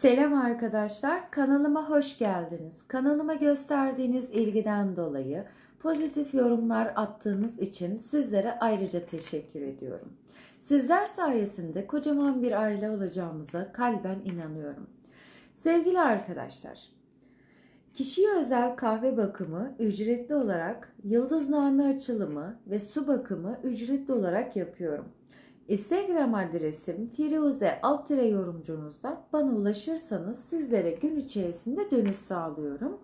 Selam arkadaşlar, kanalıma hoş geldiniz. Kanalıma gösterdiğiniz ilgiden dolayı pozitif yorumlar attığınız için sizlere ayrıca teşekkür ediyorum. Sizler sayesinde kocaman bir aile olacağımıza kalben inanıyorum. Sevgili arkadaşlar, kişiye özel kahve bakımı ücretli olarak yıldızname açılımı ve su bakımı ücretli olarak yapıyorum. Instagram adresim Firuze alt yorumcunuzdan bana ulaşırsanız sizlere gün içerisinde dönüş sağlıyorum.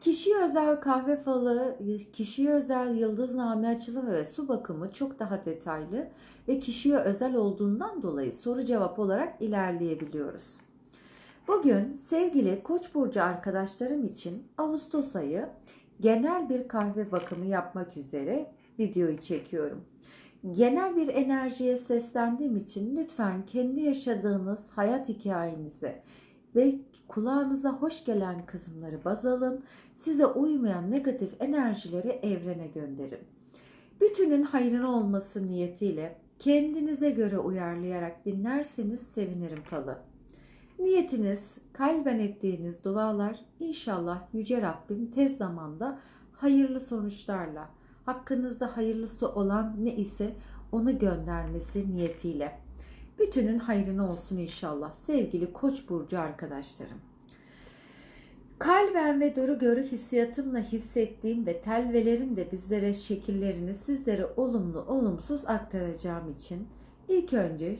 Kişiye özel kahve falı, kişiye özel yıldızname açılımı ve su bakımı çok daha detaylı ve kişiye özel olduğundan dolayı soru cevap olarak ilerleyebiliyoruz. Bugün sevgili Koç burcu arkadaşlarım için Ağustos ayı genel bir kahve bakımı yapmak üzere videoyu çekiyorum genel bir enerjiye seslendiğim için lütfen kendi yaşadığınız hayat hikayenizi ve kulağınıza hoş gelen kısımları baz alın. Size uymayan negatif enerjileri evrene gönderin. Bütünün hayrına olması niyetiyle kendinize göre uyarlayarak dinlerseniz sevinirim falı. Niyetiniz, kalben ettiğiniz dualar inşallah Yüce Rabbim tez zamanda hayırlı sonuçlarla hakkınızda hayırlısı olan ne ise onu göndermesi niyetiyle. Bütünün hayrına olsun inşallah sevgili Koç burcu arkadaşlarım. Kalben ve doğru görü hissiyatımla hissettiğim ve telvelerin de bizlere şekillerini sizlere olumlu olumsuz aktaracağım için ilk önce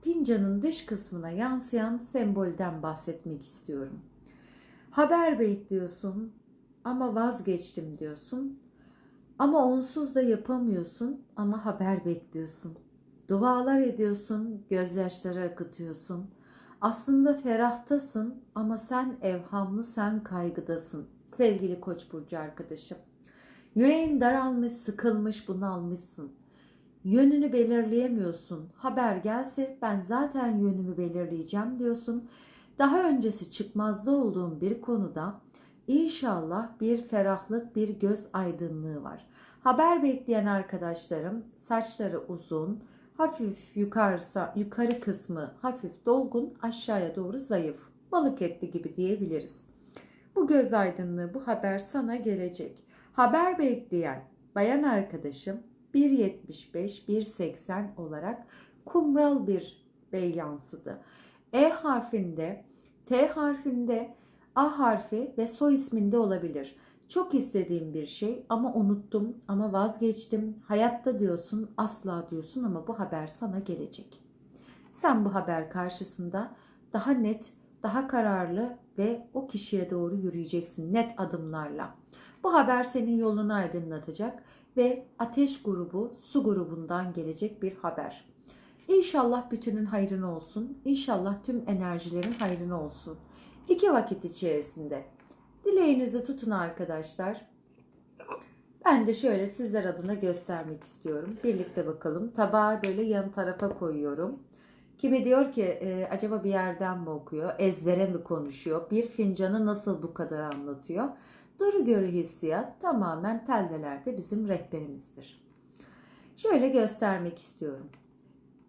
fincanın dış kısmına yansıyan sembolden bahsetmek istiyorum. Haber bekliyorsun ama vazgeçtim diyorsun. Ama onsuz da yapamıyorsun ama haber bekliyorsun. Dualar ediyorsun, gözyaşları akıtıyorsun. Aslında ferahtasın ama sen evhamlı, sen kaygıdasın. Sevgili Koç burcu arkadaşım. Yüreğin daralmış, sıkılmış, bunalmışsın. Yönünü belirleyemiyorsun. Haber gelse ben zaten yönümü belirleyeceğim diyorsun. Daha öncesi çıkmazda olduğun bir konuda İnşallah bir ferahlık, bir göz aydınlığı var. Haber bekleyen arkadaşlarım saçları uzun, hafif yukarısa, yukarı kısmı hafif dolgun, aşağıya doğru zayıf. Balık etli gibi diyebiliriz. Bu göz aydınlığı, bu haber sana gelecek. Haber bekleyen bayan arkadaşım 1.75, 1.80 olarak kumral bir bey yansıdı. E harfinde, T harfinde A harfi ve soy isminde olabilir. Çok istediğim bir şey ama unuttum ama vazgeçtim. Hayatta diyorsun, asla diyorsun ama bu haber sana gelecek. Sen bu haber karşısında daha net, daha kararlı ve o kişiye doğru yürüyeceksin net adımlarla. Bu haber senin yolunu aydınlatacak ve ateş grubu, su grubundan gelecek bir haber. İnşallah bütünün hayrına olsun. İnşallah tüm enerjilerin hayrına olsun. İki vakit içerisinde. Dileğinizi tutun arkadaşlar. Ben de şöyle sizler adına göstermek istiyorum. Birlikte bakalım. Tabağı böyle yan tarafa koyuyorum. Kimi diyor ki e, acaba bir yerden mi okuyor? Ezbere mi konuşuyor? Bir fincanı nasıl bu kadar anlatıyor? Duru görü hissiyat tamamen telvelerde bizim rehberimizdir. Şöyle göstermek istiyorum.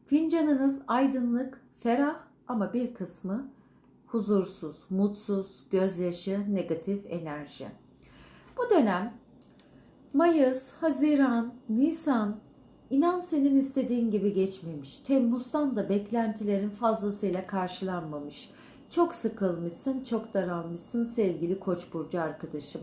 Fincanınız aydınlık, ferah ama bir kısmı huzursuz, mutsuz, gözyaşı, negatif enerji. Bu dönem Mayıs, Haziran, Nisan inan senin istediğin gibi geçmemiş. Temmuz'dan da beklentilerin fazlasıyla karşılanmamış. Çok sıkılmışsın, çok daralmışsın sevgili Koç burcu arkadaşım.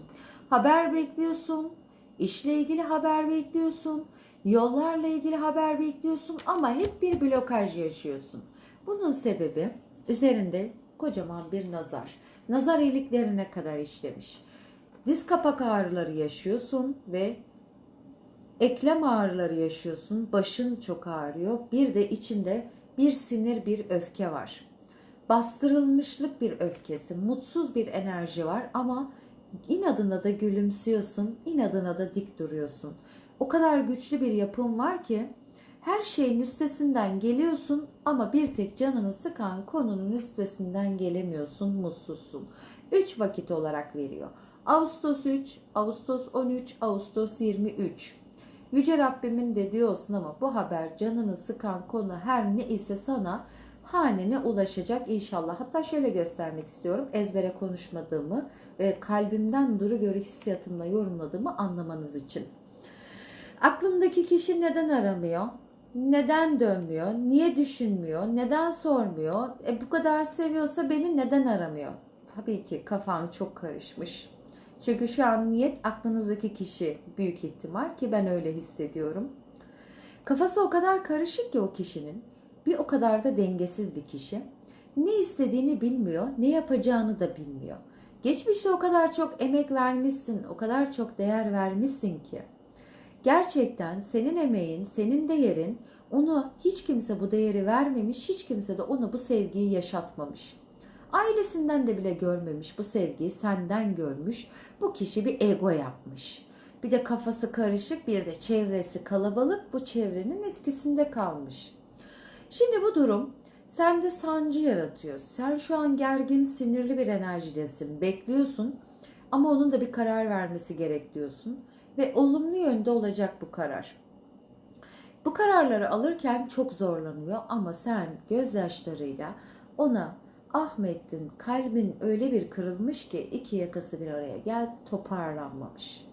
Haber bekliyorsun, işle ilgili haber bekliyorsun, yollarla ilgili haber bekliyorsun ama hep bir blokaj yaşıyorsun. Bunun sebebi üzerinde kocaman bir nazar. Nazar iliklerine kadar işlemiş. Diz kapak ağrıları yaşıyorsun ve eklem ağrıları yaşıyorsun. Başın çok ağrıyor. Bir de içinde bir sinir, bir öfke var. Bastırılmışlık bir öfkesi, mutsuz bir enerji var ama inadına da gülümsüyorsun, inadına da dik duruyorsun. O kadar güçlü bir yapım var ki her şeyin üstesinden geliyorsun ama bir tek canını sıkan konunun üstesinden gelemiyorsun, mutsuzsun. 3 vakit olarak veriyor. Ağustos 3, Ağustos 13, Ağustos 23. Yüce Rabbimin dediği olsun ama bu haber canını sıkan konu her ne ise sana hanene ulaşacak inşallah. Hatta şöyle göstermek istiyorum. Ezbere konuşmadığımı ve kalbimden duru göre hissiyatımla yorumladığımı anlamanız için. Aklındaki kişi neden aramıyor? Neden dönmüyor? Niye düşünmüyor? Neden sormuyor? E bu kadar seviyorsa beni neden aramıyor? Tabii ki kafan çok karışmış. Çünkü şu an niyet aklınızdaki kişi büyük ihtimal ki ben öyle hissediyorum. Kafası o kadar karışık ki o kişinin. Bir o kadar da dengesiz bir kişi. Ne istediğini bilmiyor, ne yapacağını da bilmiyor. Geçmişte o kadar çok emek vermişsin, o kadar çok değer vermişsin ki. Gerçekten senin emeğin, senin değerin onu hiç kimse bu değeri vermemiş, hiç kimse de ona bu sevgiyi yaşatmamış. Ailesinden de bile görmemiş bu sevgiyi senden görmüş. Bu kişi bir ego yapmış. Bir de kafası karışık, bir de çevresi kalabalık bu çevrenin etkisinde kalmış. Şimdi bu durum sende sancı yaratıyor. Sen şu an gergin, sinirli bir enerjidesin. Bekliyorsun ama onun da bir karar vermesi gerek diyorsun ve olumlu yönde olacak bu karar. Bu kararları alırken çok zorlanıyor ama sen gözyaşlarıyla ona Ahmet'in kalbin öyle bir kırılmış ki iki yakası bir araya gel toparlanmamış.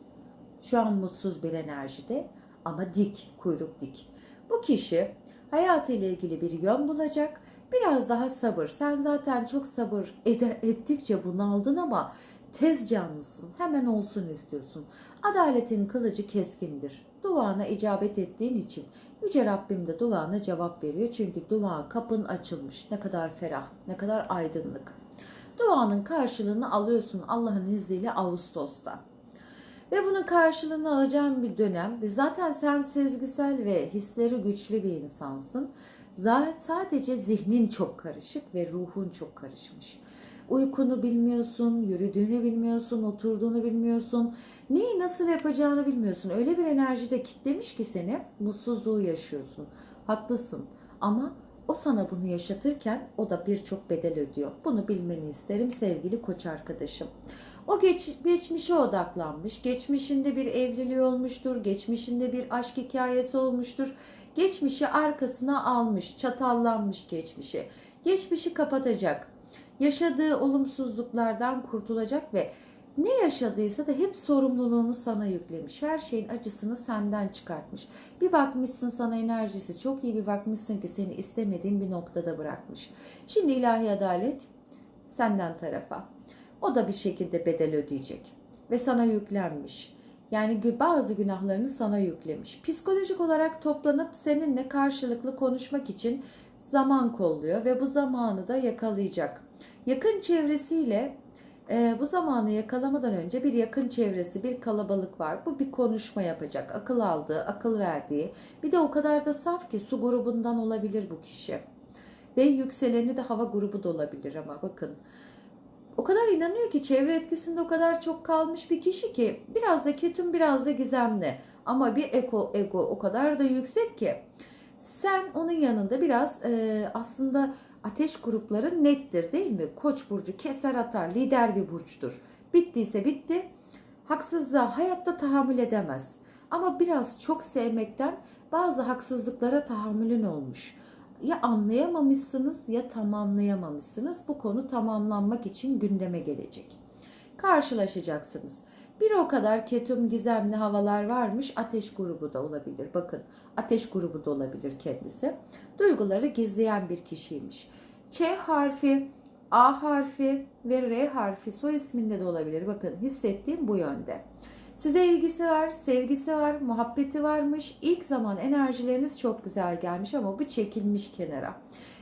Şu an mutsuz bir enerjide ama dik, kuyruk dik. Bu kişi hayatıyla ilgili bir yön bulacak. Biraz daha sabır. Sen zaten çok sabır ede, ettikçe bunaldın ama tez canlısın. Hemen olsun istiyorsun. Adaletin kılıcı keskindir. Duana icabet ettiğin için Yüce Rabbim de duana cevap veriyor. Çünkü dua kapın açılmış. Ne kadar ferah, ne kadar aydınlık. Duanın karşılığını alıyorsun Allah'ın izniyle Ağustos'ta. Ve bunun karşılığını alacağın bir dönem. Zaten sen sezgisel ve hisleri güçlü bir insansın. Zaten sadece zihnin çok karışık ve ruhun çok karışmış. Uykunu bilmiyorsun, yürüdüğünü bilmiyorsun, oturduğunu bilmiyorsun. Neyi nasıl yapacağını bilmiyorsun. Öyle bir enerjide kitlemiş ki seni mutsuzluğu yaşıyorsun. Haklısın ama o sana bunu yaşatırken o da birçok bedel ödüyor. Bunu bilmeni isterim sevgili koç arkadaşım. O geç, geçmişe odaklanmış. Geçmişinde bir evliliği olmuştur. Geçmişinde bir aşk hikayesi olmuştur. Geçmişi arkasına almış, çatallanmış geçmişi. Geçmişi kapatacak. Yaşadığı olumsuzluklardan kurtulacak ve ne yaşadıysa da hep sorumluluğunu sana yüklemiş. Her şeyin acısını senden çıkartmış. Bir bakmışsın sana enerjisi çok iyi bir bakmışsın ki seni istemediğin bir noktada bırakmış. Şimdi ilahi adalet senden tarafa. O da bir şekilde bedel ödeyecek ve sana yüklenmiş. Yani bazı günahlarını sana yüklemiş. Psikolojik olarak toplanıp seninle karşılıklı konuşmak için zaman kolluyor ve bu zamanı da yakalayacak. Yakın çevresiyle e, bu zamanı yakalamadan önce bir yakın çevresi, bir kalabalık var. Bu bir konuşma yapacak. Akıl aldığı, akıl verdiği. Bir de o kadar da saf ki su grubundan olabilir bu kişi. Ve yükseleni de hava grubu da olabilir ama bakın. O kadar inanıyor ki çevre etkisinde o kadar çok kalmış bir kişi ki biraz da ketum biraz da gizemli. Ama bir ego, ego o kadar da yüksek ki sen onun yanında biraz e, aslında ateş grupları nettir değil mi? Koç burcu keser atar, lider bir burçtur. Bittiyse bitti. Haksızlığa hayatta tahammül edemez. Ama biraz çok sevmekten bazı haksızlıklara tahammülün olmuş. Ya anlayamamışsınız ya tamamlayamamışsınız. Bu konu tamamlanmak için gündeme gelecek. Karşılaşacaksınız. Bir o kadar ketum gizemli havalar varmış. Ateş grubu da olabilir. Bakın ateş grubu da olabilir kendisi. Duyguları gizleyen bir kişiymiş. Ç harfi, A harfi ve R harfi soy isminde de olabilir. Bakın hissettiğim bu yönde. Size ilgisi var, sevgisi var, muhabbeti varmış. İlk zaman enerjileriniz çok güzel gelmiş ama bu çekilmiş kenara.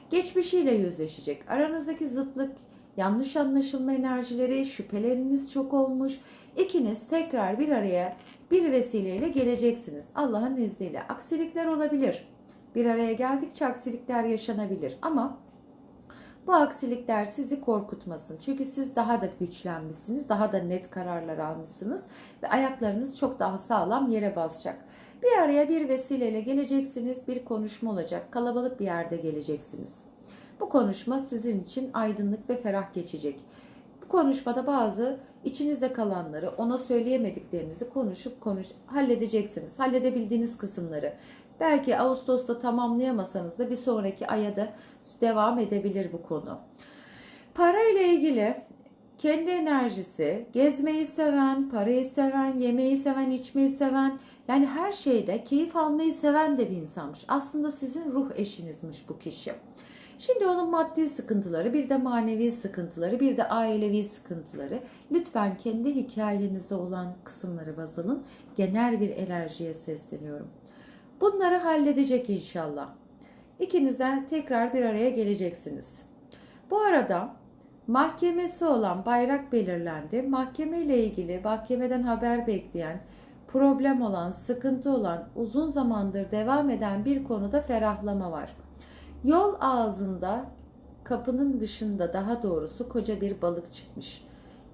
Geçmişiyle yüzleşecek. Aranızdaki zıtlık, yanlış anlaşılma enerjileri, şüpheleriniz çok olmuş. İkiniz tekrar bir araya bir vesileyle geleceksiniz. Allah'ın izniyle. Aksilikler olabilir. Bir araya geldikçe aksilikler yaşanabilir ama bu aksilikler sizi korkutmasın. Çünkü siz daha da güçlenmişsiniz, daha da net kararlar almışsınız ve ayaklarınız çok daha sağlam yere basacak. Bir araya bir vesileyle geleceksiniz, bir konuşma olacak, kalabalık bir yerde geleceksiniz. Bu konuşma sizin için aydınlık ve ferah geçecek. Bu konuşmada bazı içinizde kalanları, ona söyleyemediklerinizi konuşup konuş halledeceksiniz. Halledebildiğiniz kısımları. Belki Ağustos'ta tamamlayamasanız da bir sonraki aya da devam edebilir bu konu. Para ile ilgili kendi enerjisi, gezmeyi seven, parayı seven, yemeği seven, içmeyi seven, yani her şeyde keyif almayı seven de bir insanmış. Aslında sizin ruh eşinizmiş bu kişi. Şimdi onun maddi sıkıntıları, bir de manevi sıkıntıları, bir de ailevi sıkıntıları. Lütfen kendi hikayenizde olan kısımları baz alın. Genel bir enerjiye sesleniyorum. Bunları halledecek inşallah. İkinizden tekrar bir araya geleceksiniz. Bu arada mahkemesi olan bayrak belirlendi. Mahkeme ile ilgili mahkemeden haber bekleyen, problem olan, sıkıntı olan, uzun zamandır devam eden bir konuda ferahlama var. Yol ağzında, kapının dışında daha doğrusu koca bir balık çıkmış.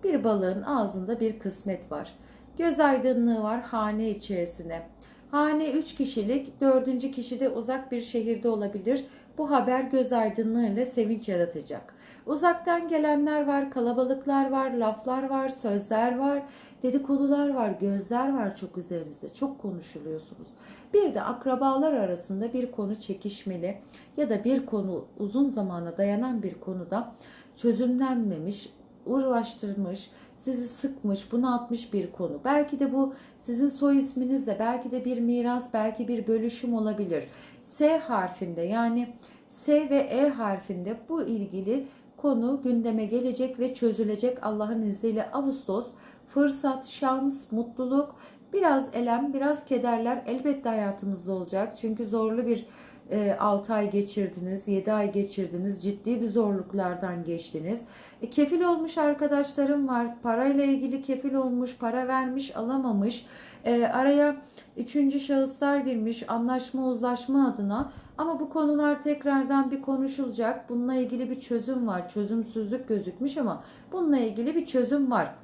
Bir balığın ağzında bir kısmet var. Göz aydınlığı var hane içerisine. Hane 3 kişilik, dördüncü kişi de uzak bir şehirde olabilir. Bu haber göz aydınlığıyla sevinç yaratacak. Uzaktan gelenler var, kalabalıklar var, laflar var, sözler var, dedikodular var, gözler var çok üzerinizde. Çok konuşuluyorsunuz. Bir de akrabalar arasında bir konu çekişmeli ya da bir konu uzun zamana dayanan bir konuda çözümlenmemiş, uğraştırmış, sizi sıkmış, bunaltmış bir konu. Belki de bu sizin soy isminizle, belki de bir miras, belki bir bölüşüm olabilir. S harfinde yani S ve E harfinde bu ilgili konu gündeme gelecek ve çözülecek Allah'ın izniyle Ağustos fırsat, şans, mutluluk, biraz elem, biraz kederler elbette hayatımızda olacak. Çünkü zorlu bir 6 ay geçirdiniz, 7 ay geçirdiniz, ciddi bir zorluklardan geçtiniz. E, kefil olmuş arkadaşlarım var, parayla ilgili kefil olmuş, para vermiş, alamamış. E, araya üçüncü şahıslar girmiş, anlaşma, uzlaşma adına. Ama bu konular tekrardan bir konuşulacak. Bununla ilgili bir çözüm var. Çözümsüzlük gözükmüş ama bununla ilgili bir çözüm var.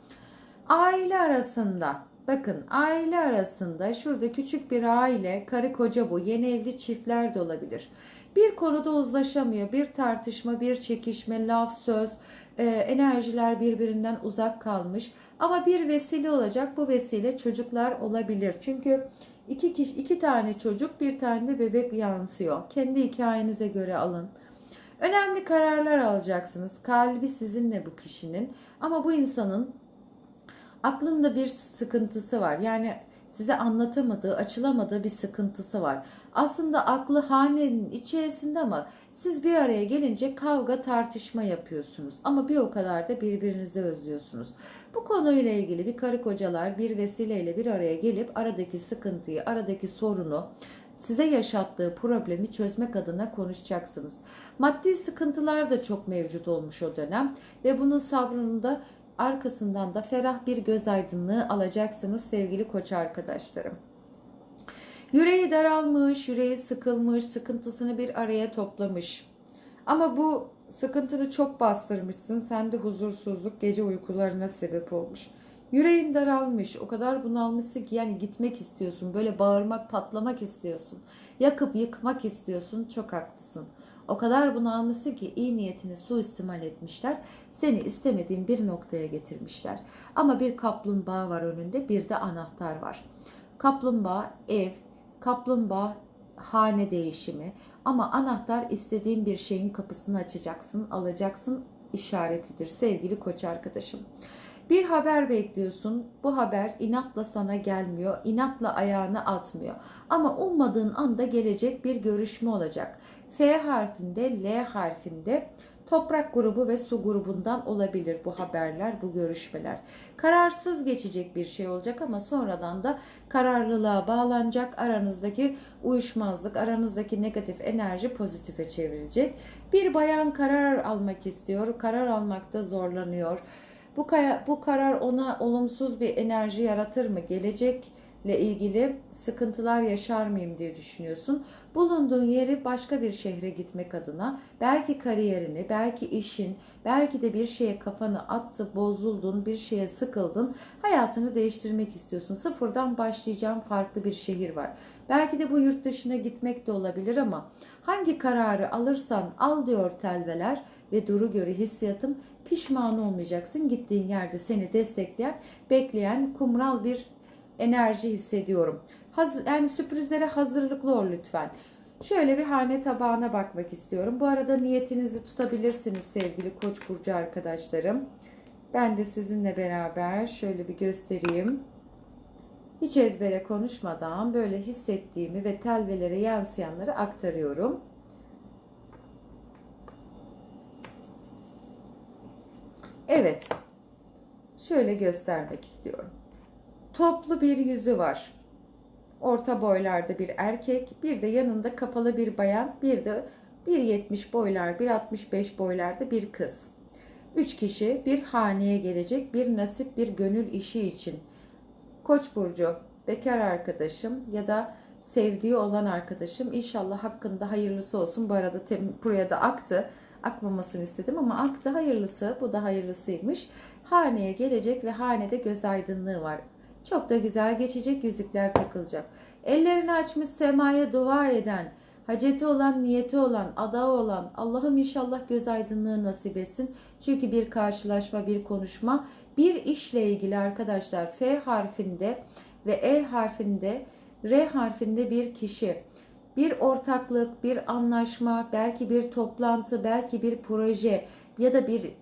Aile arasında Bakın aile arasında şurada küçük bir aile, karı koca bu, yeni evli çiftler de olabilir. Bir konuda uzlaşamıyor, bir tartışma, bir çekişme, laf, söz, e, enerjiler birbirinden uzak kalmış. Ama bir vesile olacak, bu vesile çocuklar olabilir. Çünkü iki, kişi, iki tane çocuk, bir tane de bebek yansıyor. Kendi hikayenize göre alın. Önemli kararlar alacaksınız. Kalbi sizinle bu kişinin. Ama bu insanın aklında bir sıkıntısı var. Yani size anlatamadığı, açılamadığı bir sıkıntısı var. Aslında aklı hanenin içerisinde ama siz bir araya gelince kavga tartışma yapıyorsunuz. Ama bir o kadar da birbirinizi özlüyorsunuz. Bu konuyla ilgili bir karı kocalar bir vesileyle bir araya gelip aradaki sıkıntıyı, aradaki sorunu, size yaşattığı problemi çözmek adına konuşacaksınız. Maddi sıkıntılar da çok mevcut olmuş o dönem ve bunun sabrını da arkasından da ferah bir göz aydınlığı alacaksınız sevgili koç arkadaşlarım. Yüreği daralmış, yüreği sıkılmış, sıkıntısını bir araya toplamış. Ama bu sıkıntını çok bastırmışsın. Sen de huzursuzluk, gece uykularına sebep olmuş. Yüreğin daralmış, o kadar bunalmışsın ki yani gitmek istiyorsun. Böyle bağırmak, patlamak istiyorsun. Yakıp yıkmak istiyorsun. Çok haklısın. O kadar bunalmışsın ki iyi niyetini suistimal etmişler. Seni istemediğin bir noktaya getirmişler. Ama bir kaplumbağa var önünde bir de anahtar var. Kaplumbağa ev, kaplumbağa hane değişimi ama anahtar istediğin bir şeyin kapısını açacaksın, alacaksın işaretidir sevgili koç arkadaşım. Bir haber bekliyorsun. Bu haber inatla sana gelmiyor. inatla ayağını atmıyor. Ama ummadığın anda gelecek bir görüşme olacak. F harfinde, L harfinde toprak grubu ve su grubundan olabilir bu haberler, bu görüşmeler. Kararsız geçecek bir şey olacak ama sonradan da kararlılığa bağlanacak. Aranızdaki uyuşmazlık, aranızdaki negatif enerji pozitife çevrilecek. Bir bayan karar almak istiyor, karar almakta zorlanıyor. Bu, bu karar ona olumsuz bir enerji yaratır mı? Gelecek ile ilgili sıkıntılar yaşar mıyım diye düşünüyorsun. Bulunduğun yeri başka bir şehre gitmek adına belki kariyerini, belki işin, belki de bir şeye kafanı attı, bozuldun, bir şeye sıkıldın, hayatını değiştirmek istiyorsun. Sıfırdan başlayacağım farklı bir şehir var. Belki de bu yurt dışına gitmek de olabilir ama hangi kararı alırsan al diyor telveler ve duru göre hissiyatım pişman olmayacaksın. Gittiğin yerde seni destekleyen, bekleyen kumral bir enerji hissediyorum. Haz yani sürprizlere hazırlıklı ol lütfen. Şöyle bir hane tabağına bakmak istiyorum. Bu arada niyetinizi tutabilirsiniz sevgili Koç burcu arkadaşlarım. Ben de sizinle beraber şöyle bir göstereyim. Hiç ezbere konuşmadan böyle hissettiğimi ve telvelere yansıyanları aktarıyorum. Evet. Şöyle göstermek istiyorum. Toplu bir yüzü var. Orta boylarda bir erkek, bir de yanında kapalı bir bayan, bir de 1.70 boylar, 1.65 boylarda bir kız. Üç kişi bir haneye gelecek bir nasip bir gönül işi için. Koç burcu, bekar arkadaşım ya da sevdiği olan arkadaşım inşallah hakkında hayırlısı olsun. Bu arada buraya da aktı. Akmamasını istedim ama aktı hayırlısı. Bu da hayırlısıymış. Haneye gelecek ve hanede göz aydınlığı var. Çok da güzel geçecek yüzükler takılacak. Ellerini açmış semaya dua eden, haceti olan, niyeti olan, adağı olan Allah'ım inşallah göz aydınlığı nasip etsin. Çünkü bir karşılaşma, bir konuşma, bir işle ilgili arkadaşlar F harfinde ve E harfinde, R harfinde bir kişi bir ortaklık, bir anlaşma, belki bir toplantı, belki bir proje ya da bir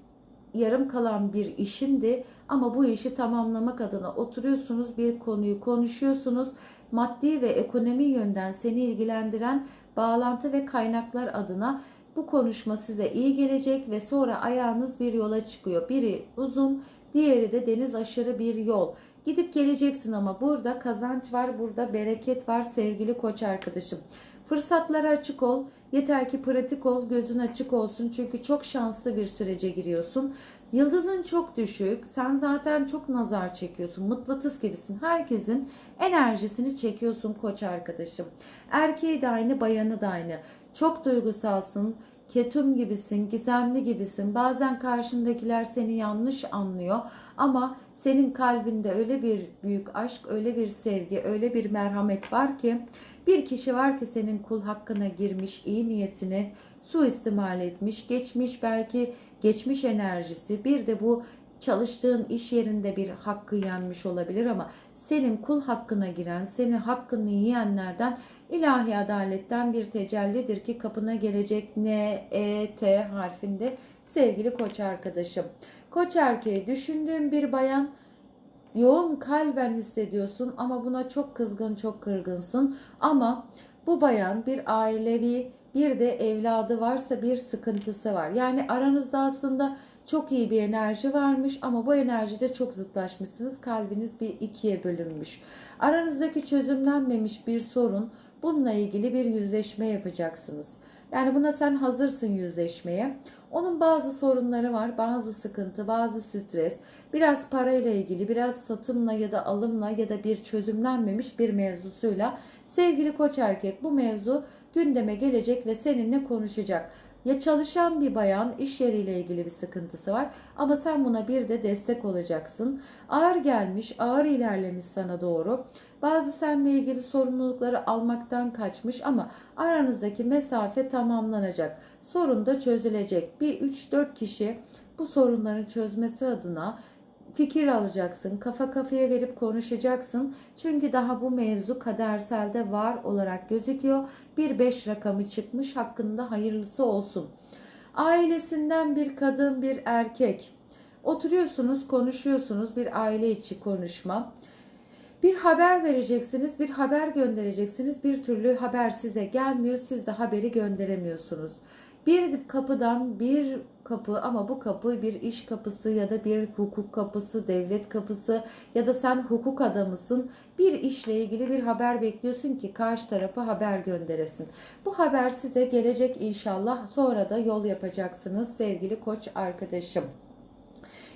yarım kalan bir işindi ama bu işi tamamlamak adına oturuyorsunuz bir konuyu konuşuyorsunuz. Maddi ve ekonomi yönden seni ilgilendiren bağlantı ve kaynaklar adına bu konuşma size iyi gelecek ve sonra ayağınız bir yola çıkıyor. Biri uzun, diğeri de deniz aşırı bir yol. Gidip geleceksin ama burada kazanç var, burada bereket var sevgili koç arkadaşım. Fırsatlara açık ol. Yeter ki pratik ol, gözün açık olsun. Çünkü çok şanslı bir sürece giriyorsun. Yıldızın çok düşük. Sen zaten çok nazar çekiyorsun. Mıknatıs gibisin. Herkesin enerjisini çekiyorsun koç arkadaşım. Erkeği de aynı, bayanı da aynı. Çok duygusalsın. Ketum gibisin, gizemli gibisin. Bazen karşındakiler seni yanlış anlıyor ama senin kalbinde öyle bir büyük aşk, öyle bir sevgi, öyle bir merhamet var ki bir kişi var ki senin kul hakkına girmiş, iyi niyetini suistimal etmiş, geçmiş belki geçmiş enerjisi, bir de bu çalıştığın iş yerinde bir hakkı yenmiş olabilir ama senin kul hakkına giren, senin hakkını yiyenlerden ilahi adaletten bir tecellidir ki kapına gelecek N, E, T harfinde sevgili koç arkadaşım. Koç erkeği düşündüğün bir bayan yoğun kalben hissediyorsun ama buna çok kızgın, çok kırgınsın. Ama bu bayan bir ailevi, bir de evladı varsa bir sıkıntısı var. Yani aranızda aslında çok iyi bir enerji varmış ama bu enerjide çok zıtlaşmışsınız. Kalbiniz bir ikiye bölünmüş. Aranızdaki çözümlenmemiş bir sorun bununla ilgili bir yüzleşme yapacaksınız. Yani buna sen hazırsın yüzleşmeye. Onun bazı sorunları var, bazı sıkıntı, bazı stres, biraz parayla ilgili, biraz satımla ya da alımla ya da bir çözümlenmemiş bir mevzusuyla sevgili koç erkek bu mevzu gündeme gelecek ve seninle konuşacak. Ya çalışan bir bayan iş yeriyle ilgili bir sıkıntısı var ama sen buna bir de destek olacaksın. Ağır gelmiş, ağır ilerlemiş sana doğru. Bazı seninle ilgili sorumlulukları almaktan kaçmış ama aranızdaki mesafe tamamlanacak. Sorun da çözülecek. Bir 3-4 kişi bu sorunların çözmesi adına fikir alacaksın, kafa kafaya verip konuşacaksın. Çünkü daha bu mevzu kaderselde var olarak gözüküyor. Bir 5 rakamı çıkmış hakkında hayırlısı olsun. Ailesinden bir kadın, bir erkek. Oturuyorsunuz, konuşuyorsunuz bir aile içi konuşma. Bir haber vereceksiniz, bir haber göndereceksiniz. Bir türlü haber size gelmiyor, siz de haberi gönderemiyorsunuz. Bir kapıdan bir kapı ama bu kapı bir iş kapısı ya da bir hukuk kapısı, devlet kapısı ya da sen hukuk adamısın. Bir işle ilgili bir haber bekliyorsun ki karşı tarafa haber gönderesin. Bu haber size gelecek inşallah. Sonra da yol yapacaksınız sevgili koç arkadaşım.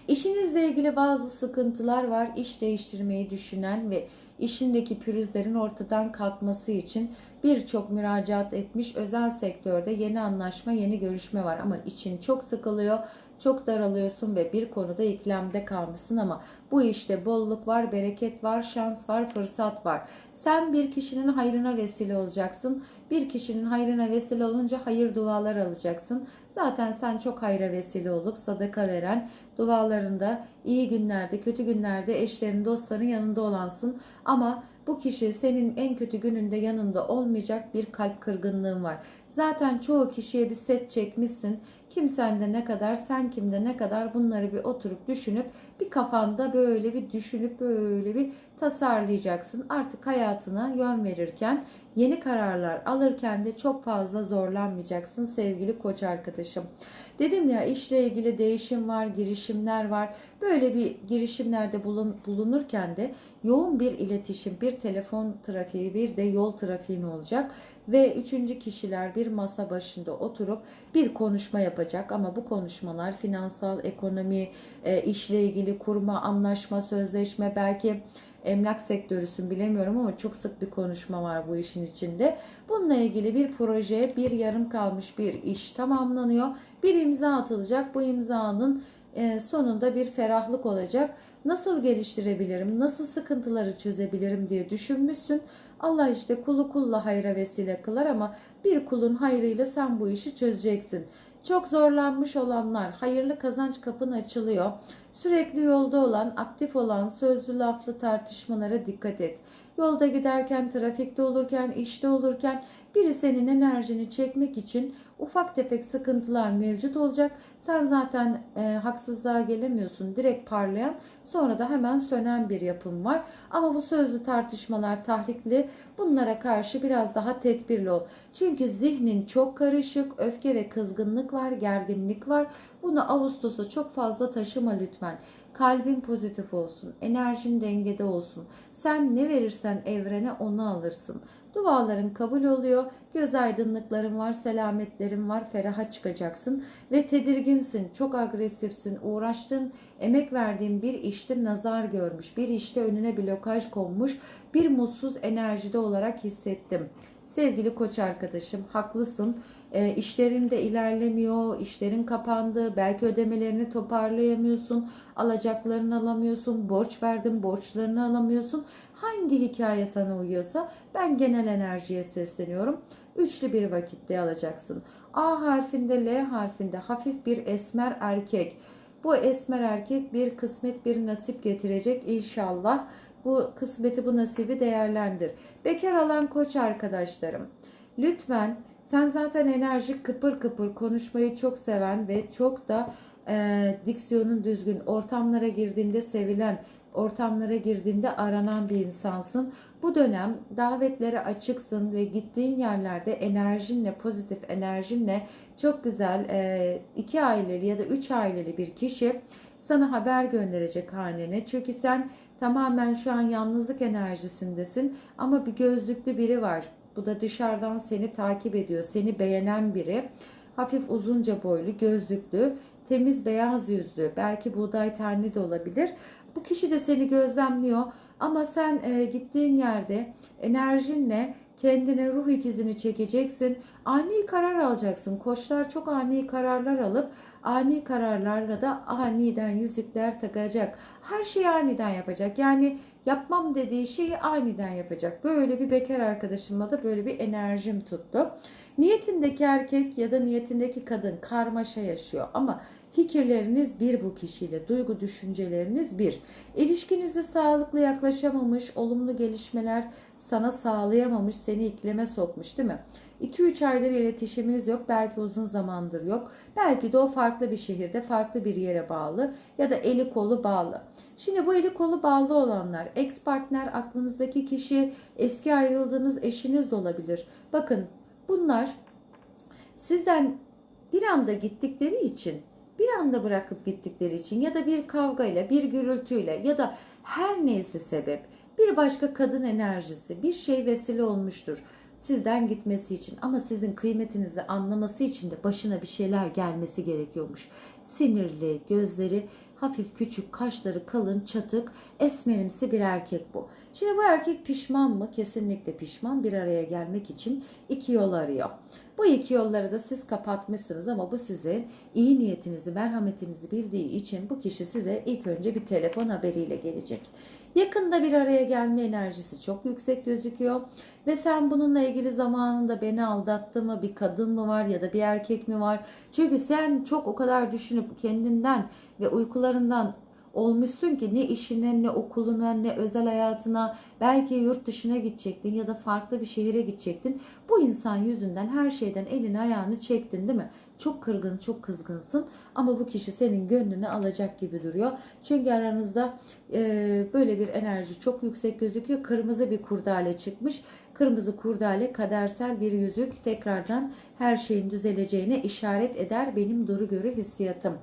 İşinizle ilgili bazı sıkıntılar var. İş değiştirmeyi düşünen ve işindeki pürüzlerin ortadan kalkması için birçok müracaat etmiş özel sektörde yeni anlaşma, yeni görüşme var. Ama için çok sıkılıyor çok daralıyorsun ve bir konuda iklemde kalmışsın ama bu işte bolluk var, bereket var, şans var, fırsat var. Sen bir kişinin hayrına vesile olacaksın. Bir kişinin hayrına vesile olunca hayır dualar alacaksın. Zaten sen çok hayra vesile olup sadaka veren, dualarında iyi günlerde, kötü günlerde eşlerin, dostların yanında olansın. Ama Bu kişi senin en kötü gününde yanında olmayacak bir kalp kırgınlığın var. Zaten çoğu kişiye bir set çekmişsin. Kim sende ne kadar, sen kimde ne kadar bunları bir oturup düşünüp bir kafanda böyle bir düşünüp böyle bir tasarlayacaksın. Artık hayatına yön verirken, yeni kararlar alırken de çok fazla zorlanmayacaksın sevgili koç arkadaşım. Dedim ya işle ilgili değişim var, girişimler var. Böyle bir girişimlerde bulun, bulunurken de yoğun bir iletişim, bir telefon trafiği, bir de yol trafiğin olacak ve üçüncü kişiler bir masa başında oturup bir konuşma yapacak ama bu konuşmalar finansal, ekonomi, e, işle ilgili kurma, anlaşma, sözleşme belki emlak sektörüsün bilemiyorum ama çok sık bir konuşma var bu işin içinde. Bununla ilgili bir proje, bir yarım kalmış bir iş tamamlanıyor. Bir imza atılacak. Bu imzanın e, sonunda bir ferahlık olacak. Nasıl geliştirebilirim, nasıl sıkıntıları çözebilirim diye düşünmüşsün. Allah işte kulu kulla hayra vesile kılar ama bir kulun hayrıyla sen bu işi çözeceksin. Çok zorlanmış olanlar hayırlı kazanç kapın açılıyor. Sürekli yolda olan, aktif olan sözlü laflı tartışmalara dikkat et. Yolda giderken, trafikte olurken, işte olurken biri senin enerjini çekmek için ufak tefek sıkıntılar mevcut olacak. Sen zaten e, haksızlığa gelemiyorsun. Direkt parlayan sonra da hemen sönen bir yapım var. Ama bu sözlü tartışmalar tahrikli. Bunlara karşı biraz daha tedbirli ol. Çünkü zihnin çok karışık. Öfke ve kızgınlık var, gerginlik var. Bunu Ağustos'a çok fazla taşıma lütfen. Kalbin pozitif olsun, enerjin dengede olsun. Sen ne verirsen evrene onu alırsın. Duaların kabul oluyor. Göz aydınlıkların var, selametlerin var. Feraha çıkacaksın ve tedirginsin. Çok agresifsin. Uğraştın, emek verdiğin bir işte nazar görmüş. Bir işte önüne blokaj konmuş. Bir mutsuz enerjide olarak hissettim. Sevgili koç arkadaşım haklısın. E, işlerin de ilerlemiyor, işlerin kapandı, belki ödemelerini toparlayamıyorsun, alacaklarını alamıyorsun, borç verdin, borçlarını alamıyorsun. Hangi hikaye sana uyuyorsa ben genel enerjiye sesleniyorum. Üçlü bir vakitte alacaksın. A harfinde, L harfinde hafif bir esmer erkek. Bu esmer erkek bir kısmet, bir nasip getirecek inşallah. Bu kısmeti, bu nasibi değerlendir. Bekar alan koç arkadaşlarım. Lütfen sen zaten enerjik kıpır kıpır konuşmayı çok seven ve çok da e, diksiyonun düzgün ortamlara girdiğinde sevilen ortamlara girdiğinde aranan bir insansın. Bu dönem davetlere açıksın ve gittiğin yerlerde enerjinle, pozitif enerjinle çok güzel e, iki aileli ya da üç aileli bir kişi sana haber gönderecek hanene. Çünkü sen tamamen şu an yalnızlık enerjisindesin ama bir gözlüklü biri var. Bu da dışarıdan seni takip ediyor, seni beğenen biri. Hafif uzunca boylu, gözlüklü, temiz beyaz yüzlü, belki buğday tenli de olabilir. Bu kişi de seni gözlemliyor ama sen e, gittiğin yerde enerjinle kendine ruh ikizini çekeceksin. Ani karar alacaksın. Koçlar çok ani kararlar alıp ani kararlarla da aniden yüzükler takacak. Her şeyi aniden yapacak. Yani yapmam dediği şeyi aniden yapacak. Böyle bir bekar arkadaşımla da böyle bir enerjim tuttu. Niyetindeki erkek ya da niyetindeki kadın karmaşa yaşıyor ama fikirleriniz bir bu kişiyle, duygu düşünceleriniz bir. İlişkinizde sağlıklı yaklaşamamış, olumlu gelişmeler sana sağlayamamış, seni iklime sokmuş değil mi? 2-3 aydır iletişiminiz yok, belki uzun zamandır yok. Belki de o farklı bir şehirde, farklı bir yere bağlı ya da eli kolu bağlı. Şimdi bu eli kolu bağlı olanlar, ex partner, aklınızdaki kişi, eski ayrıldığınız eşiniz de olabilir. Bakın bunlar sizden bir anda gittikleri için bir anda bırakıp gittikleri için ya da bir kavgayla, bir gürültüyle ya da her neyse sebep bir başka kadın enerjisi bir şey vesile olmuştur sizden gitmesi için ama sizin kıymetinizi anlaması için de başına bir şeyler gelmesi gerekiyormuş. Sinirli, gözleri hafif küçük, kaşları kalın, çatık, esmerimsi bir erkek bu. Şimdi bu erkek pişman mı? Kesinlikle pişman. Bir araya gelmek için iki yol arıyor. Bu iki yolları da siz kapatmışsınız ama bu sizin iyi niyetinizi, merhametinizi bildiği için bu kişi size ilk önce bir telefon haberiyle gelecek. Yakında bir araya gelme enerjisi çok yüksek gözüküyor ve sen bununla ilgili zamanında beni aldattı mı, bir kadın mı var ya da bir erkek mi var? Çünkü sen çok o kadar düşünüp kendinden ve uykularından olmuşsun ki ne işine ne okuluna ne özel hayatına belki yurt dışına gidecektin ya da farklı bir şehire gidecektin. Bu insan yüzünden her şeyden elini ayağını çektin değil mi? Çok kırgın, çok kızgınsın ama bu kişi senin gönlünü alacak gibi duruyor. Çünkü aranızda e, böyle bir enerji çok yüksek gözüküyor. Kırmızı bir kurdale çıkmış. Kırmızı kurdale kadersel bir yüzük tekrardan her şeyin düzeleceğine işaret eder benim duru görü hissiyatım.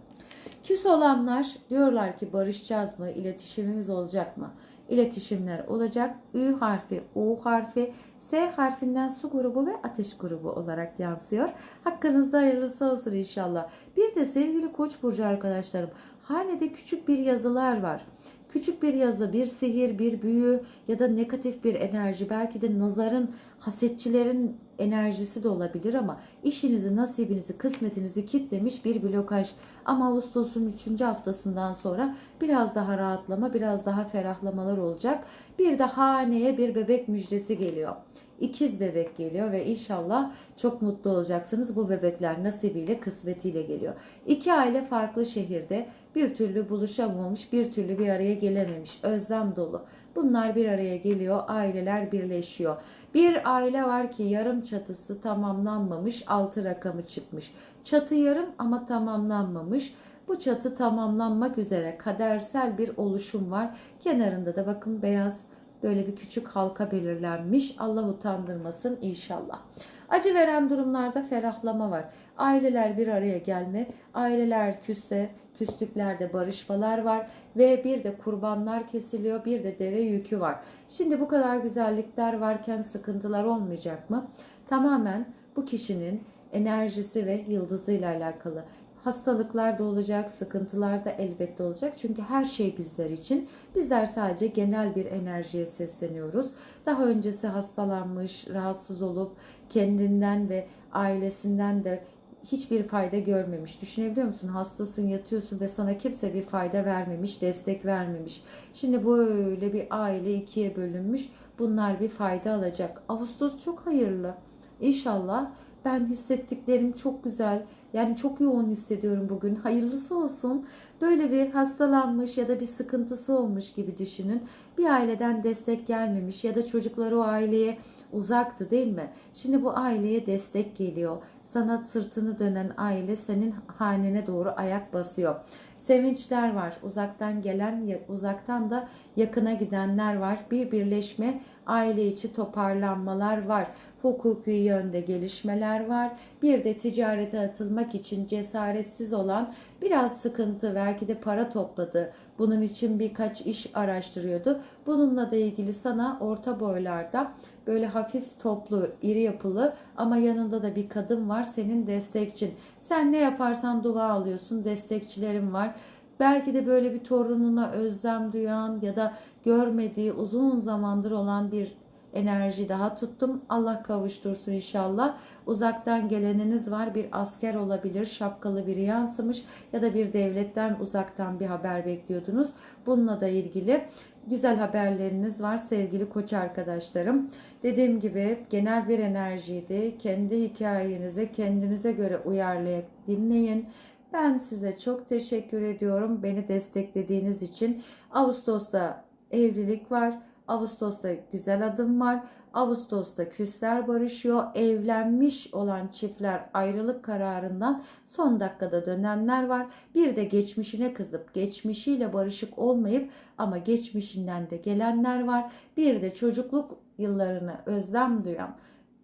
Küs olanlar diyorlar ki barışacağız mı? İletişimimiz olacak mı? İletişimler olacak. Ü harfi, U harfi, S harfinden su grubu ve ateş grubu olarak yansıyor. Hakkınızda hayırlısı olsun inşallah. Bir de sevgili Koç burcu arkadaşlarım, hanede küçük bir yazılar var. Küçük bir yazı, bir sihir, bir büyü ya da negatif bir enerji, belki de nazarın, hasetçilerin enerjisi de olabilir ama işinizi, nasibinizi, kısmetinizi kitlemiş bir blokaj. Ama Ağustos'un 3. haftasından sonra biraz daha rahatlama, biraz daha ferahlamalar olacak. Bir de haneye bir bebek müjdesi geliyor. İkiz bebek geliyor ve inşallah çok mutlu olacaksınız. Bu bebekler nasibiyle, kısmetiyle geliyor. İki aile farklı şehirde bir türlü buluşamamış, bir türlü bir araya gelememiş. Özlem dolu. Bunlar bir araya geliyor, aileler birleşiyor. Bir aile var ki yarım çatısı tamamlanmamış, altı rakamı çıkmış. Çatı yarım ama tamamlanmamış. Bu çatı tamamlanmak üzere kadersel bir oluşum var. Kenarında da bakın beyaz böyle bir küçük halka belirlenmiş. Allah utandırmasın inşallah. Acı veren durumlarda ferahlama var. Aileler bir araya gelme, aileler küsse, küslüklerde barışmalar var ve bir de kurbanlar kesiliyor, bir de deve yükü var. Şimdi bu kadar güzellikler varken sıkıntılar olmayacak mı? Tamamen bu kişinin enerjisi ve yıldızıyla alakalı. Hastalıklar da olacak, sıkıntılar da elbette olacak. Çünkü her şey bizler için. Bizler sadece genel bir enerjiye sesleniyoruz. Daha öncesi hastalanmış, rahatsız olup kendinden ve ailesinden de hiçbir fayda görmemiş. Düşünebiliyor musun? Hastasın, yatıyorsun ve sana kimse bir fayda vermemiş, destek vermemiş. Şimdi böyle bir aile ikiye bölünmüş. Bunlar bir fayda alacak. Ağustos çok hayırlı. İnşallah ben hissettiklerim çok güzel. Yani çok yoğun hissediyorum bugün. Hayırlısı olsun. Böyle bir hastalanmış ya da bir sıkıntısı olmuş gibi düşünün. Bir aileden destek gelmemiş ya da çocukları o aileye uzaktı değil mi? Şimdi bu aileye destek geliyor. Sana sırtını dönen aile senin hanene doğru ayak basıyor. Sevinçler var. Uzaktan gelen, uzaktan da yakına gidenler var. Bir birleşme, aile içi toparlanmalar var. Hukuki yönde gelişmeler var. Bir de ticarete atılmak için cesaretsiz olan biraz sıkıntı belki de para topladı. Bunun için birkaç iş araştırıyordu. Bununla da ilgili sana orta boylarda böyle hafif toplu, iri yapılı ama yanında da bir kadın var senin destekçin. Sen ne yaparsan dua alıyorsun, destekçilerin var. Belki de böyle bir torununa özlem duyan ya da görmediği uzun zamandır olan bir enerji daha tuttum. Allah kavuştursun inşallah. Uzaktan geleniniz var. Bir asker olabilir, şapkalı biri yansımış ya da bir devletten uzaktan bir haber bekliyordunuz. Bununla da ilgili güzel haberleriniz var sevgili koç arkadaşlarım. Dediğim gibi genel bir enerjiydi. Kendi hikayenize kendinize göre uyarlayıp dinleyin. Ben size çok teşekkür ediyorum. Beni desteklediğiniz için. Ağustos'ta evlilik var. Ağustos'ta güzel adım var. Ağustos'ta küsler barışıyor. Evlenmiş olan çiftler ayrılık kararından son dakikada dönenler var. Bir de geçmişine kızıp geçmişiyle barışık olmayıp ama geçmişinden de gelenler var. Bir de çocukluk yıllarını özlem duyan,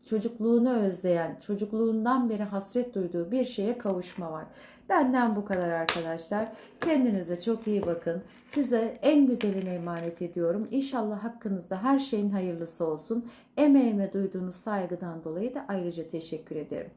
çocukluğunu özleyen, çocukluğundan beri hasret duyduğu bir şeye kavuşma var. Benden bu kadar arkadaşlar. Kendinize çok iyi bakın. Size en güzeline emanet ediyorum. İnşallah hakkınızda her şeyin hayırlısı olsun. Emeğime duyduğunuz saygıdan dolayı da ayrıca teşekkür ederim.